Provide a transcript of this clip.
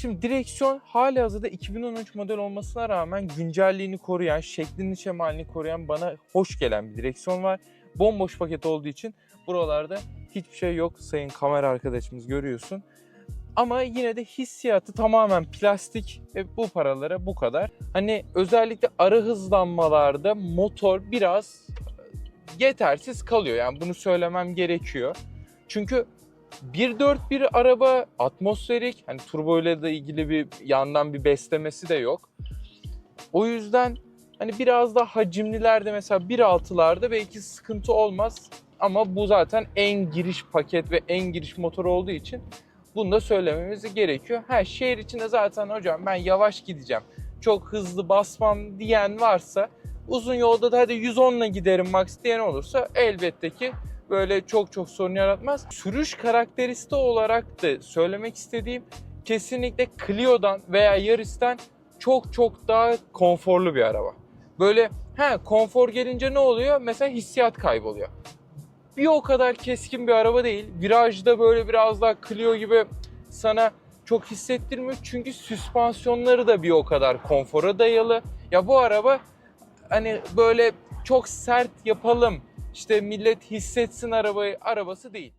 Şimdi direksiyon hali hazırda 2013 model olmasına rağmen güncelliğini koruyan, şeklini şemalini koruyan bana hoş gelen bir direksiyon var. Bomboş paket olduğu için buralarda hiçbir şey yok sayın kamera arkadaşımız görüyorsun. Ama yine de hissiyatı tamamen plastik ve bu paralara bu kadar. Hani özellikle ara hızlanmalarda motor biraz yetersiz kalıyor. Yani bunu söylemem gerekiyor. Çünkü 1.4 bir araba atmosferik hani turbo ile de ilgili bir yandan bir beslemesi de yok. O yüzden hani biraz daha hacimlilerde mesela 1.6'larda belki sıkıntı olmaz ama bu zaten en giriş paket ve en giriş motor olduğu için bunu da söylememiz gerekiyor. Ha şehir içinde zaten hocam ben yavaş gideceğim. Çok hızlı basmam diyen varsa uzun yolda da hadi 110 ile giderim max diyen olursa elbette ki böyle çok çok sorun yaratmaz. Sürüş karakteristiği olarak da söylemek istediğim kesinlikle Clio'dan veya Yaris'ten çok çok daha konforlu bir araba. Böyle he konfor gelince ne oluyor? Mesela hissiyat kayboluyor. Bir o kadar keskin bir araba değil. Virajda böyle biraz daha Clio gibi sana çok hissettirmiyor. Çünkü süspansiyonları da bir o kadar konfora dayalı. Ya bu araba hani böyle çok sert yapalım işte millet hissetsin arabayı arabası değil.